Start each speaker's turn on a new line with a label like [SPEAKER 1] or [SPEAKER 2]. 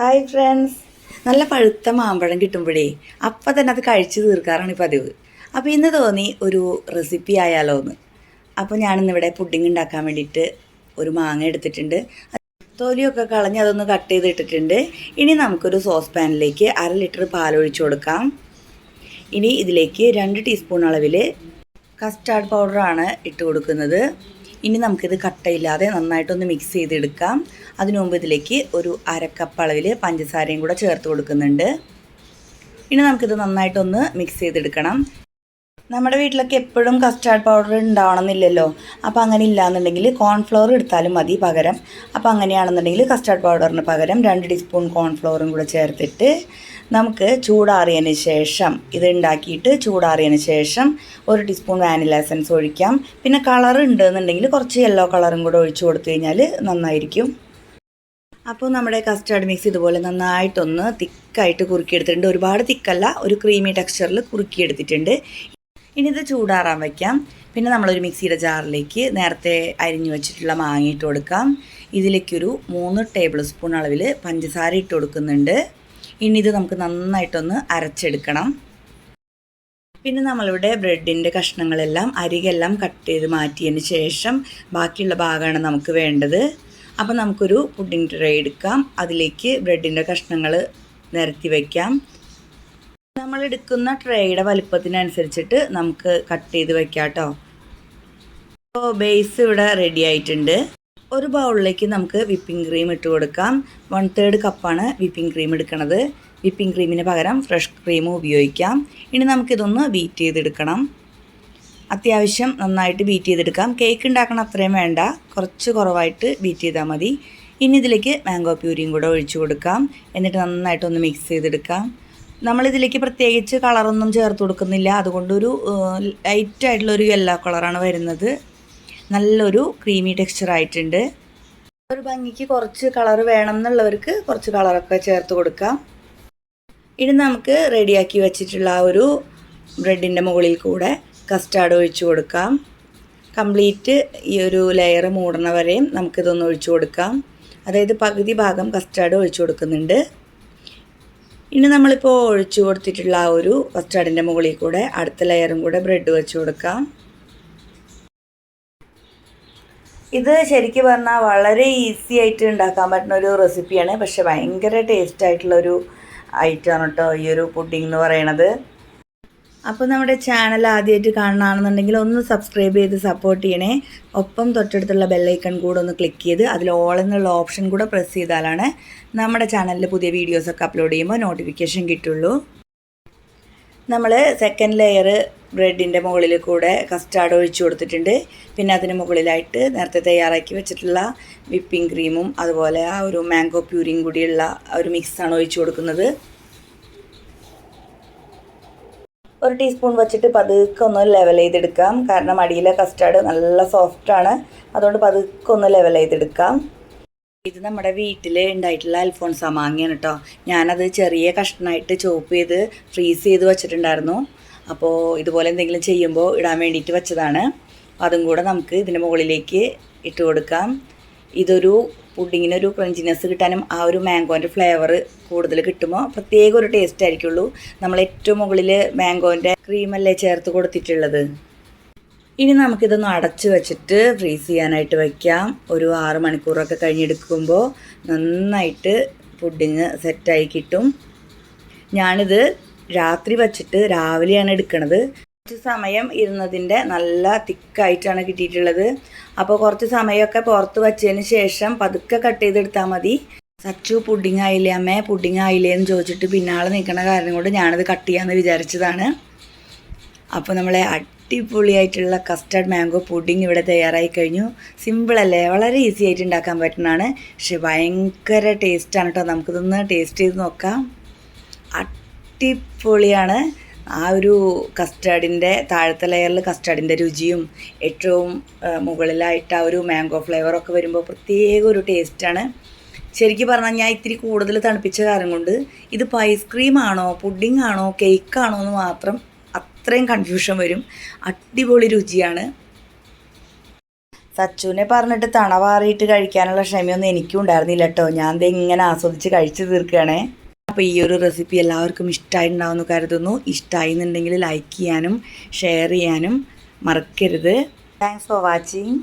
[SPEAKER 1] Hi friends നല്ല പഴുത്ത മാമ്പഴം കിട്ടുമ്പോഴേ അപ്പം തന്നെ അത് കഴിച്ചു തീർക്കാറാണ് പതിവ്. അപ്പോൾ ഇന്ന് തോന്നി ഒരു റെസിപ്പി ആയാലോ എന്ന് അപ്പോൾ ഞാനിന്നിവിടെ പുഡിംഗ് ഉണ്ടാക്കാൻ വേണ്ടിയിട്ട് ഒരു മാങ്ങ എടുത്തിട്ടുണ്ട്. തോലിയൊക്കെ കളഞ്ഞ് അതൊന്ന് കട്ട് ചെയ്തിട്ടിട്ടുണ്ട്. ഇനി നമുക്കൊരു സോസ് പാനിലേക്ക് അര ലിറ്റർ പാലൊഴിച്ചു കൊടുക്കാം. ഇനി ഇതിലേക്ക് രണ്ട് ടീസ്പൂൺ അളവിൽ കസ്റ്റാർഡ് പൗഡറാണ് ഇട്ട് കൊടുക്കുന്നത്. ഇനി നമുക്കിത് കട്ടയില്ലാതെ നന്നായിട്ടൊന്ന് മിക്സ് ചെയ്തെടുക്കാം. അതിനു മുമ്പ് ഇതിലേക്ക് ഒരു അരക്കപ്പ് അളവിൽ പഞ്ചസാരയും കൂടെ ചേർത്ത് കൊടുക്കുന്നുണ്ട്. ഇനി നമുക്കിത് നന്നായിട്ടൊന്ന് മിക്സ് ചെയ്തെടുക്കണം. നമ്മുടെ വീട്ടിലൊക്കെ എപ്പോഴും കസ്റ്റാർഡ് പൗഡർ ഉണ്ടാവണമെന്നില്ലല്ലോ. അപ്പോൾ അങ്ങനെ ഇല്ലാന്നുണ്ടെങ്കിൽ കോൺഫ്ലവർ എടുത്താലും മതി പകരം. അപ്പോൾ അങ്ങനെയാണെന്നുണ്ടെങ്കിൽ കസ്റ്റാർഡ് പൗഡറിന് പകരം രണ്ട് ടീസ്പൂൺ കോൺഫ്ലവറും കൂടെ ചേർത്തിട്ട് നമുക്ക് ചൂടാറിയതിന് ശേഷം ഇത് ഉണ്ടാക്കിയിട്ട് ചൂടാറിയതിന് ശേഷം ഒരു ടീസ്പൂൺ വാനില എസൻസ് ഒഴിക്കാം. പിന്നെ കളർ ഉണ്ടെന്നുണ്ടെങ്കിൽ കുറച്ച് യെല്ലോ കളറും കൂടെ ഒഴിച്ചു കൊടുത്തു കഴിഞ്ഞാൽ നന്നായിരിക്കും. അപ്പോൾ നമ്മുടെ കസ്റ്റാർഡ് മിക്സ് ഇതുപോലെ നന്നായിട്ടൊന്ന് തിക്കായിട്ട് കുറുക്കിയെടുത്തിട്ടുണ്ട്. ഒരുപാട് തിക്കല്ല ഒരു ക്രീമി ടെക്സ്ചറിൽ കുറുക്കിയെടുത്തിട്ടുണ്ട്. ഇനി ഇത് ചൂടാറാൻ വയ്ക്കാം പിന്നെ നമ്മളൊരു മിക്സിയുടെ ജാറിലേക്ക് നേരത്തെ അരിഞ്ഞു വെച്ചിട്ടുള്ള മാങ്ങ ഇട്ട് കൊടുക്കാം. ഇതിലേക്കൊരു മൂന്ന് ടേബിൾ സ്പൂൺ അളവിൽ പഞ്ചസാര ഇട്ട് കൊടുക്കുന്നുണ്ട്. ഇനി ഇത് നമുക്ക് നന്നായിട്ടൊന്ന് അരച്ചെടുക്കണം. പിന്നെ നമ്മളിവിടെ ബ്രെഡിന്റെ കഷ്ണങ്ങളെല്ലാം അരികെല്ലാം കട്ട് ചെയ്ത് മാറ്റിയതിന് ശേഷം ബാക്കിയുള്ള ഭാഗമാണ് നമുക്ക് വേണ്ടത്. അപ്പം നമുക്കൊരു പുഡിംഗ് ട്രേ എടുക്കാം. അതിലേക്ക് ബ്രെഡിന്റെ കഷ്ണങ്ങൾ നിരത്തി വയ്ക്കാം. നമ്മൾ എടുക്കുന്ന ട്രേയുടെ വലുപ്പത്തിനനുസരിച്ചിട്ട് നമുക്ക് കട്ട് ചെയ്ത് വയ്ക്കാം കേട്ടോ അപ്പോൾ ബേസ് ഇവിടെ റെഡി ആയിട്ടുണ്ട്. ഒരു ബൗളിലേക്ക് നമുക്ക് വിപ്പിംഗ് ക്രീം ഇട്ട് കൊടുക്കാം. വൺ തേർഡ് കപ്പാണ് വിപ്പിംഗ് ക്രീം എടുക്കുന്നത് വിപ്പിംഗ് ക്രീമിന് പകരം ഫ്രഷ് ക്രീമും ഉപയോഗിക്കാം. ഇനി നമുക്കിതൊന്ന് ബീറ്റ് ചെയ്തെടുക്കണം. അത്യാവശ്യം നന്നായിട്ട് ബീറ്റ് ചെയ്തെടുക്കാം. കേക്ക് ഉണ്ടാക്കണം അത്രയും വേണ്ട. കുറച്ച് കുറവായിട്ട് ബീറ്റ് ചെയ്താൽ മതി. ഇനി ഇതിലേക്ക് മാംഗോ പ്യൂരിയും കൂടെ ഒഴിച്ചു കൊടുക്കാം. എന്നിട്ട് നന്നായിട്ടൊന്ന് മിക്സ് ചെയ്തെടുക്കാം. നമ്മളിതിലേക്ക് പ്രത്യേകിച്ച് കളറൊന്നും ചേർത്ത് കൊടുക്കുന്നില്ല. അതുകൊണ്ടൊരു ലൈറ്റായിട്ടുള്ളൊരു യെല്ലോ കളറാണ് വരുന്നത്. നല്ലൊരു ക്രീമി ടെക്സ്ചർ ആയിട്ടുണ്ട്. ഒരു ഭംഗിക്ക് കുറച്ച് കളർ വേണം എന്നുള്ളവർക്ക് കുറച്ച് കളറൊക്കെ ചേർത്ത് കൊടുക്കാം. ഇനി നമുക്ക് റെഡിയാക്കി വെച്ചിട്ടുള്ള ആ ഒരു ബ്രെഡിന്റെ മുകളിൽ കൂടെ കസ്റ്റാർഡ് ഒഴിച്ചു കൊടുക്കാം. കംപ്ലീറ്റ് ഈ ഒരു ലെയർ മൂടണ വരെയും നമുക്കിതൊന്ന് ഒഴിച്ചു കൊടുക്കാം. അതായത് പകുതി ഭാഗം കസ്റ്റാർഡ് ഒഴിച്ചു കൊടുക്കുന്നുണ്ട്. ഇനി നമ്മളിപ്പോൾ ഒഴിച്ചു കൊടുത്തിട്ടുള്ള ആ ഒരു കസ്റ്റാർഡിന്റെ മുകളിൽ കൂടെ അടുത്ത ലെയറും കൂടെ ബ്രെഡ് വെച്ച് കൊടുക്കാം. ഇത് ശരിക്കും പറഞ്ഞാൽ വളരെ ഈസി ആയിട്ട് ഉണ്ടാക്കാൻ പറ്റുന്ന ഒരു റെസിപ്പിയാണ് പക്ഷെ ഭയങ്കര ടേസ്റ്റ് ആയിട്ടുള്ളൊരു ആണ് കേട്ടോ ഈ ഒരു പുഡിംഗ് എന്ന് പറയണത്. അപ്പോൾ നമ്മുടെ ചാനൽ ആദ്യമായിട്ട് കാണണമെന്നുണ്ടെങ്കിൽ ഒന്ന് സബ്സ്ക്രൈബ് ചെയ്ത് സപ്പോർട്ട് ചെയ്യണേ. ഒപ്പം തൊട്ടടുത്തുള്ള ബെല്ലൈക്കൺ കൂടെ ഒന്ന് ക്ലിക്ക് ചെയ്ത് അതിൽ ഓൾ എന്നുള്ള ഓപ്ഷൻ കൂടെ പ്രസ് ചെയ്താലാണ് നമ്മുടെ ചാനലിൽ പുതിയ വീഡിയോസൊക്കെ അപ്ലോഡ് ചെയ്യുമ്പോൾ നോട്ടിഫിക്കേഷൻ കിട്ടുള്ളൂ. നമ്മൾ സെക്കൻഡ് ലെയർ ബ്രെഡിന്റെ മുകളിൽ കൂടെ കസ്റ്റാർഡ് ഒഴിച്ചു കൊടുത്തിട്ടുണ്ട്. പിന്നെ അതിന് മുകളിലായിട്ട് നേരത്തെ തയ്യാറാക്കി വെച്ചിട്ടുള്ള വിപ്പിംഗ് ക്രീമും അതുപോലെ ആ ഒരു മാംഗോ പ്യൂരിയും കൂടിയുള്ള ഒരു മിക്സാണ് ഒഴിച്ചു കൊടുക്കുന്നത്. ഒരു ടീസ്പൂൺ വെച്ചിട്ട് പതുക്കെ ഒന്ന് ലെവൽ ചെയ്തെടുക്കാം. കാരണം അടിയിലെ കസ്റ്റാർഡ് നല്ല സോഫ്റ്റാണ് അതുകൊണ്ട് പതുക്കെ ഒന്ന് ലെവൽ ചെയ്തെടുക്കാം. ഇത് നമ്മുടെ വീട്ടിൽ ഉണ്ടായിട്ടുള്ള അൽഫോൺസ മാങ്ങയാണ് കേട്ടോ. ഞാനത് ചെറിയ കഷ്ണമായിട്ട് ചോപ്പ് ചെയ്ത് ഫ്രീസ് ചെയ്ത് വെച്ചിട്ടുണ്ടായിരുന്നു. അപ്പോൾ ഇതുപോലെ എന്തെങ്കിലും ചെയ്യുമ്പോൾ ഇടാൻ വേണ്ടിയിട്ട് വെച്ചതാണ്. അതും കൂടെ നമുക്ക് ഇതിന്റെ മുകളിലേക്ക് ഇട്ട് കൊടുക്കാം. ഇതൊരു പുഡിങ്ങിനൊരു ക്രഞ്ചിനെസ് കിട്ടാനും ആ ഒരു മാംഗോന്റെ ഫ്ലേവർ കൂടുതൽ കിട്ടുമ്പോൾ പ്രത്യേക ഒരു ടേസ്റ്റ് ആയിരിക്കുള്ളൂ. നമ്മൾ ഏറ്റവും മുകളിൽ മാംഗോന്റെ ക്രീമല്ലേ ചേർത്ത് കൊടുത്തിട്ടുള്ളത്? ഇനി നമുക്കിതൊന്ന് അടച്ച് വെച്ചിട്ട് ഫ്രീസ് ചെയ്യാനായിട്ട് വയ്ക്കാം ഒരു ആറ് മണിക്കൂറൊക്കെ കഴിഞ്ഞെടുക്കുമ്പോൾ നന്നായിട്ട് പുഡിങ് സെറ്റായി കിട്ടും. ഞാനിത് രാത്രി വച്ചിട്ട് രാവിലെയാണ് എടുക്കണത്. കുറച്ച് സമയം ഇരുന്നതിന്റെ നല്ല തിക്കായിട്ടാണ് കിട്ടിയിട്ടുള്ളത്. അപ്പോൾ കുറച്ച് സമയമൊക്കെ പുറത്ത് വച്ചതിന് ശേഷം പതുക്കെ കട്ട് ചെയ്തെടുത്താൽ മതി. സച്ചു പുഡിങ് ആയില്ലേ അമ്മേ? പുഡിങ് ആയില്ലേ? എന്ന് ചോദിച്ചിട്ട് പിന്നാലെ നിൽക്കുന്ന കാരണം കൊണ്ട് ഞാനത് കട്ട് ചെയ്യാമെന്ന് വിചാരിച്ചതാണ്. അപ്പോൾ നമ്മളെ അടിപൊളിയായിട്ടുള്ള കസ്റ്റർഡ് മാംഗോ പുഡിങ് ഇവിടെ തയ്യാറായി കഴിഞ്ഞു. സിമ്പിളല്ലേ വളരെ ഈസി ആയിട്ട് ഉണ്ടാക്കാൻ പറ്റുന്നതാണ്. പക്ഷെ ഭയങ്കര ടേസ്റ്റാണ് കേട്ടോ. നമുക്കിതൊന്ന് ടേസ്റ്റ് ചെയ്ത് നോക്കാം. അടിപൊളിയാണ്. ആ ഒരു കസ്റ്റാർഡിന്റെ താഴത്തെ ലെയറിൽ കസ്റ്റാർഡിന്റെ രുചിയും ഏറ്റവും മുകളിലായിട്ട് ആ ഒരു മാംഗോ ഫ്ലേവറൊക്കെ വരുമ്പോൾ പ്രത്യേക ഒരു ടേസ്റ്റാണ് ശരിക്കും പറഞ്ഞാൽ ഞാൻ ഇത്തിരി കൂടുതൽ തണുപ്പിച്ച കാരണം കൊണ്ട് ഇതിപ്പോൾ ഐസ്ക്രീം ആണോ പുഡിംഗ് ആണോ കേക്ക് ആണോ എന്ന് മാത്രം അത്രയും കൺഫ്യൂഷൻ വരും. അടിപൊളി രുചിയാണ്. സച്ചുവിനെ പറഞ്ഞിട്ട് തണവാറിയിട്ട് കഴിക്കാനുള്ള ക്ഷമയൊന്നും എനിക്കും ഉണ്ടായിരുന്നില്ല കേട്ടോ ഞാൻ ദേ ഇങ്ങനെ ആസ്വദിച്ച് കഴിച്ചു തീർക്കുകയാണേ. അപ്പോൾ ഈ ഒരു റെസിപ്പി എല്ലാവർക്കും ഇഷ്ടമായിട്ടുണ്ടാവുമെന്ന് കരുതുന്നു. ഇഷ്ടമായി എന്നുണ്ടെങ്കിൽ ലൈക്ക് ചെയ്യാനും ഷെയർ ചെയ്യാനും മറക്കരുത്. Thanks for watching